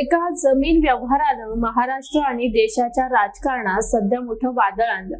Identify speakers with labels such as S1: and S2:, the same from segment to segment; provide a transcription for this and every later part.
S1: एका जमीन व्यवहारानं महाराष्ट्र आणि देशाच्या राजकारणात सध्या मोठं वादळ आणलं.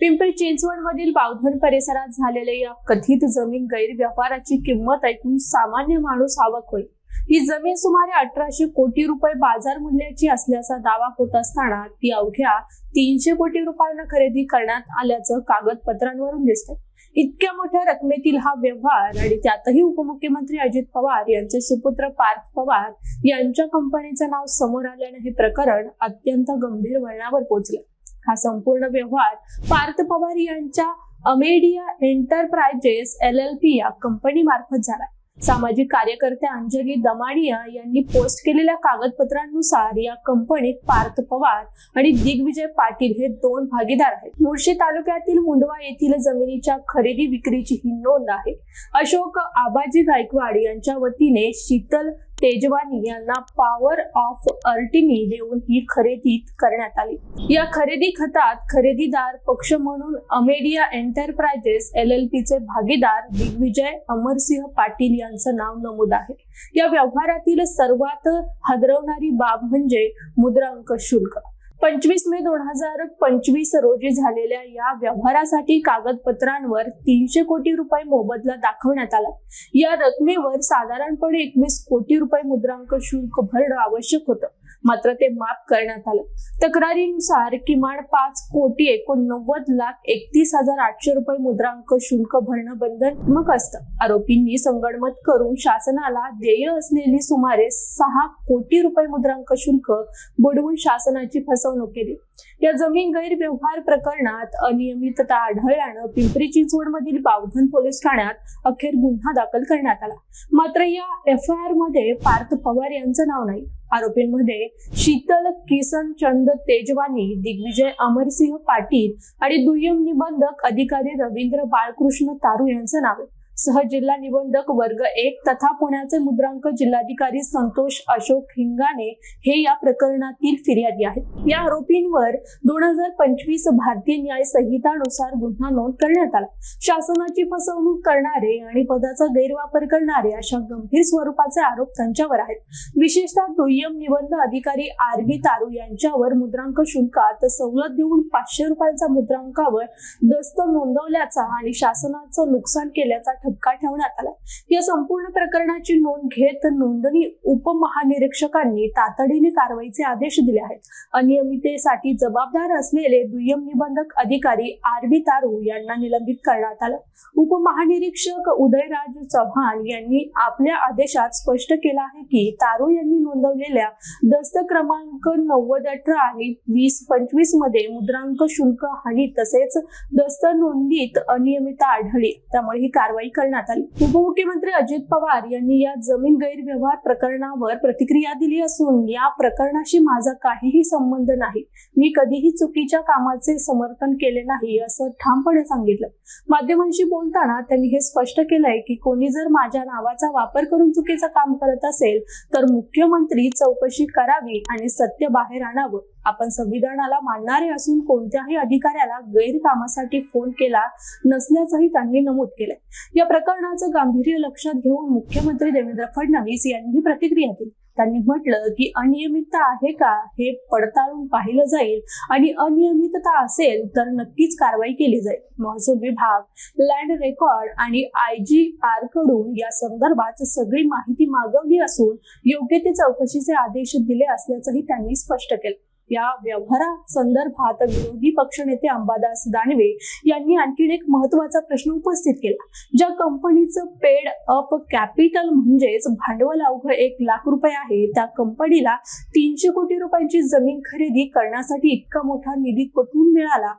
S1: पिंपरी चिंचवड मधील बावधन परिसरात झालेल्या या कथित जमीन गैरव्यवहाराची किंमत ऐकून सामान्य माणूस आवक होईल. ही जमीन सुमारे अठराशे कोटी रुपये बाजार मूल्याची असल्याचा दावा होत असताना ती अवघ्या तीनशे कोटी रुपयांना खरेदी करण्यात आल्याचं कागदपत्रांवरून दिसतंय. इतक्या मोठ्या रकमेतील हा व्यवहार आणि त्यातही उपमुख्यमंत्री अजित पवार यांचे सुपुत्र पार्थ पवार यांच्या कंपनीचं नाव समोर आल्यानं हे प्रकरण अत्यंत गंभीर वळणावर पोहोचलं हा संपूर्ण व्यवहार पार्थ पवार यांच्या Amadea enterprises L L P या कंपनी मार्फत झाला. सामाजिक कार्यकर्त्या अंजली दमाडिया यांनी पोस्ट केलेल्या कागदपत्रांनुसार या कंपनीत पार्थ पवार आणि दिग्विजय पाटील हे दोन भागीदार आहेत. मुळशी तालुक्यातील मुंडवा येथील जमिनीच्या खरेदी विक्रीची ही नोंद आहे. अशोक आबाजी गायकवाड यांच्या वतीने शीतल तेजवानी यांना पॉवर ऑफ अर्टिनी देऊन ही खरेदी करण्यात आली. या खरेदी खतात खरेदीदार पक्ष म्हणून अमेडिया एंटरप्राइजेस एल एल चे भागीदार दिग्विजय अमरसिंह पाटील यांचं नाव नमूद आहे. या व्यवहारातील सर्वात हादरवणारी बाब म्हणजे मुद्रांक शुल्क. पंचवीस मे दोन हजार पंचवीस रोजी झालेल्या या व्यवहारासाठी कागदपत्रांवर तीनशे कोटी रुपये मोबदला दाखवण्यात आला. या रकमेवर साधारणपणे एकवीस कोटी रुपये मुद्रांक शुल्क भरणं आवश्यक होतं. मात्र ते माफ करण्यात आलं. तक्रारीनुसार किमान पाच कोटी एकोणनव्वद लाख एकतीस हजार आठशे रुपये मुद्रांक शुल्क भरणं बंधनात्मक असतं. आरोपींनी संगणमत करून शासनाला देय असलेली सुमारे सहा कोटी रुपये मुद्रांक शुल्क बुडवून शासनाची फसवणूक केली. या जमीन गैरव्यवहार प्रकरणात अनियमितता आढळल्यानं पिंपरी चिंचवड मधील बावधन पोलीस ठाण्यात अखेर गुन्हा दाखल करण्यात आला. मात्र या एफ आय आरमध्ये पार्थ पवार यांचं नाव नाही. आरोपींमध्ये शीतल किसन चंद तेजवानी दिग्विजय अमरसिंह पाटील आणि दुय्यम निबंधक अधिकारी रवींद्र बाळकृष्ण तारू यांचं नाव आहे. सह जिल्हा निबंधक वर्ग एक तथा पुण्याचे मुद्रांक जिल्हाधिकारी संतोष अशोक हिंगाणे हे या प्रकरणातील फिर्यादी आहेत. या आरोपींवर दोन हजार पंचवीस भारतीय न्याय संहितानुसार गुन्हा नोंद करण्यात आला. शासनाची फसवणूक करणारे आणि पदाचा गैरवापर करणारे अशा गंभीर स्वरूपाचे आरोप त्यांच्यावर आहेत. विशेषतः दुय्यम निबंध अधिकारी आर बी तारू यांच्यावर मुद्रांक शुल्कात सवलत देऊन पाचशे रुपयांचा मुद्रांकावर दस्त नोंदवल्याचा आणि शासनाचं नुकसान केल्याचा ठपका ठेवण्यात आला. या संपूर्ण प्रकरणाची नोंद घेत नोंदणी उपमहानिरीक्षकांनी तातडीने कारवाईचे आदेश दिले आहेत. अनियमिततेसाठी जबाबदार असलेले दुय्यम निबंधक अधिकारी आर बी तारू यांना निलंबित करण्यात आलं. उपमहानिरीक्षक उदयराज चव्हाण यांनी आपल्या आदेशात स्पष्ट केलं आहे की तारू यांनी नोंदवलेल्या दस्त क्रमांक नव्वद अठरा आणि वीस पंचवीसमध्ये मुद्रांक शुल्क हानी तसेच दस्त नोंदीत अनियमितता आढळली. त्यामुळे ही कारवाई करण्यात आली. उपमुख्यमंत्री अजित पवार यांनी या जमीन गैरव्यवहार प्रकरणावर प्रतिक्रिया दिली असून या प्रकरणाशी माझा काहीही संबंध नाही. मी कधीही चुकीच्या कामाचे समर्थन केले नाही असं ठामपणे सांगितलं. माध्यमांशी बोलताना त्यांनी हे स्पष्ट केलंय की कोणी जर माझ्या नावाचा वापर करून चुकीचं काम करत असेल तर मुख्यमंत्री चौकशी करावी आणि सत्य बाहेर आणावं. आपण संविधानाला मानणारे असून कोणत्याही अधिकाऱ्याला गैरकामासाठी फोन केला नसल्याचंही त्यांनी नमूद केलंय. या प्रकरणाचं गांभीर्य लक्षात घेऊन मुख्यमंत्री देवेंद्र फडणवीस यांनी प्रतिक्रिया दिली. त्यांनी म्हटलं की अनियमितता आहे का हे पडताळून पाहिलं जाईल. आणि अनियमितता असेल तर नक्कीच कारवाई केली जाईल. महसूल विभाग लँड रेकॉर्ड आणि आय जी आरकडून या संदर्भात सगळी माहिती मागवली असून योग्य ते चौकशीचे आदेश दिले असल्याचंही त्यांनी स्पष्ट केलं. या व्यवहारा संदर्भात विरोधी पक्षनेते अंबादास दानवे यांनी आणखी एक महत्त्वाचा प्रश्न उपस्थित केला. ज्या कंपनीचं पेड अप कॅपिटल म्हणजेच भांडवल अवघं एक लाख रुपये आहे त्या कंपनीला तीनशे कोटी रुपयांची जमीन खरेदी करण्यासाठी इतका मोठा निधी कुठून मिळाला?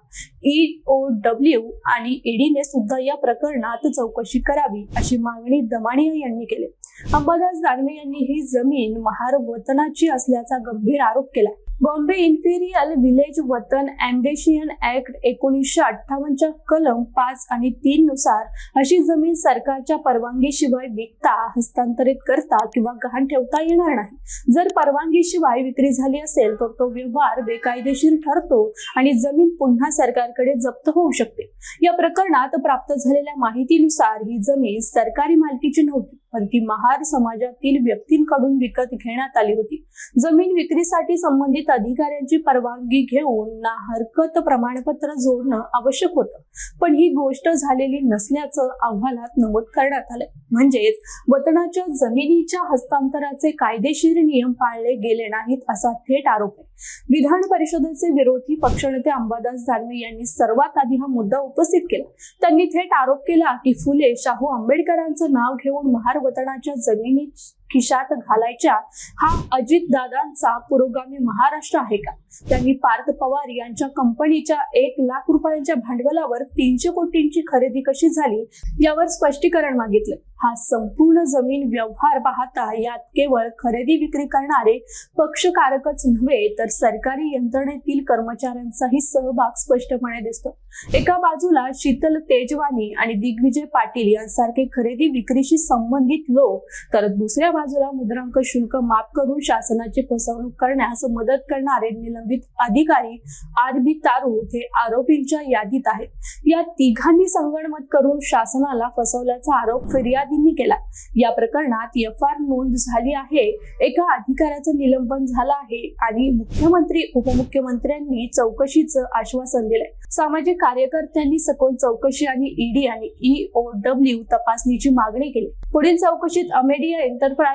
S1: ई ओ डब्ल्यू आणि ईडीने सुद्धा या प्रकरणात चौकशी करावी अशी मागणी दमाणिया यांनी केली. अंबादास दानवे यांनी ही जमीन महार वतनाची असल्याचा गंभीर आरोप केला. बॉम्बे इम्पिरियल विलेज वतन अँबेशियन ऍक्ट एकोणीसशे अठ्ठावन्नच्या कलम पाच आणि तीन नुसार अशी जमीन सरकारच्या परवानगीशिवाय विकता हस्तांतरित करता किंवा गहाण ठेवता येणार नाही. जर परवानगीशिवाय विक्री झाली असेल तर तो व्यवहार बेकायदेशीर ठरतो आणि जमीन पुन्हा सरकारकडे जप्त होऊ शकते. या प्रकरणात प्राप्त झालेल्या माहितीनुसार ही जमीन सरकारी मालकीची नव्हती. पण ती महार समाजातील व्यक्तींकडून विकत घेण्यात आली होती. जमीन विक्रीसाठी संबंधित अधिकाऱ्यांची परवानगी घेऊन ना हरकत प्रमाणपत्र जोडणं आवश्यक होतं. पण ही गोष्ट झालेली नसल्याचं अहवालात नमूद करण्यात आलं. म्हणजेच वतनाच्या जमिनीच्या हस्तांतराचे कायदेशीर नियम पाळले गेले नाहीत असा थेट आरोप आहे. विधान परिषदेचे विरोधी पक्षनेते अंबादास दानवे यांनी सर्वात आधी हा मुद्दा उपस्थित केला. त्यांनी थेट आरोप केला की फुले शाहू आंबेडकरांचं नाव घेऊन महार वतनाच्या जमिनीत खिशात घालायच्या हा अजितदादांचा पुरोगामी महाराष्ट्र आहे का? त्यांनी पार्थ पवार यांच्या कंपनीच्या एक लाख रुपयांच्या भांडवलावर तीनशे कोटींची खरेदी कशी झाली यावर स्पष्टीकरण मागितले. हा संपूर्ण जमीन व्यवहार पाहता यात केवळ खरेदी विक्री करणारे पक्षकारकच नव्हे तर सरकारी यंत्रणेतील कर्मचाऱ्यांचाही सहभाग स्पष्टपणे दिसतो. एका बाजूला शीतल तेजवानी आणि दिग्विजय पाटील यांसारखे खरेदी विक्रीशी संबंधित लोक तर दुसऱ्या बाजूला मुद्रांक शुल्क माफ करून शासनाची फसवणूक करण्यास मदत करणारे निलंबित अधिकारी आर बी तारू हे आरोपींच्या यादीत आहेत. या तिघांनी संगणमत करून शासनाला फसवल्याचा आरोप फिर्यादींनी केला या प्रकरणात एफ आर नोंद झाली आहे. एका अधिकाऱ्याचं निलंबन झालं आहे आणि मुख्यमंत्री उपमुख्यमंत्र्यांनी चौकशीचं आश्वासन दिलंय. सामाजिक कार्यकर्त्यांनी सखोल चौकशी आणि ईडी आणि ई डब्ल्यू तपासणीची मागणी केली. पुढील चौकशीत अमेडिया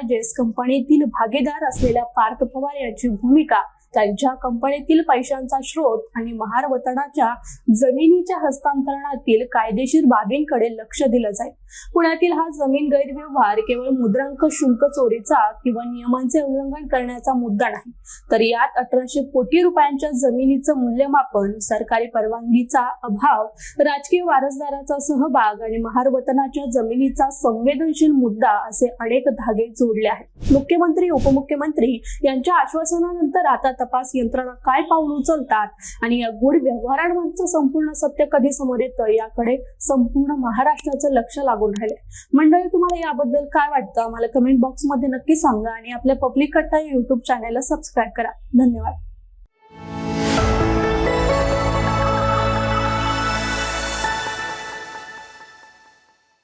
S1: जेस कंपनीतील भागीदार असलेल्या पार्थ पवार यांची भूमिका त्यांच्या कंपनीतील पैशांचा स्रोत आणि महार वतनाच्या जमिनीच्या हस्तांतरणातील कायदेशीर बाबींकडे लक्ष दिलं जाईल. पुण्यातील हा जमीन गैरव्यवहार केवळ मुद्रांक शुल्क चोरीचा किंवा नियमांचे उल्लंघन करण्याचा मुद्दा नाही तर यात अठराशे कोटी रुपयांच्या जमिनीचं मूल्यमापन सरकारी परवानगीचा अभाव राजकीय वारसदाराचा सहभाग आणि महार वतनाच्या जमिनीचा संवेदनशील मुद्दा असे अनेक धागे जोडले आहेत. मुख्यमंत्री उपमुख्यमंत्री यांच्या आश्वासनानंतर आता तपास यंत्रणा काय पाऊल उचलतात आणि या गुढ व्यवहारांवरचं संपूर्ण सत्य कधी समोर येतं याकडे संपूर्ण महाराष्ट्राचं लक्ष लागून राहिलंय. मंडळी तुम्हाला याबद्दल काय वाटतं? आम्हाला कमेंट बॉक्समध्ये नक्की सांगा आणि आपल्या पब्लिक कट्टा युट्यूब चॅनेलला सबस्क्राईब करा. धन्यवाद.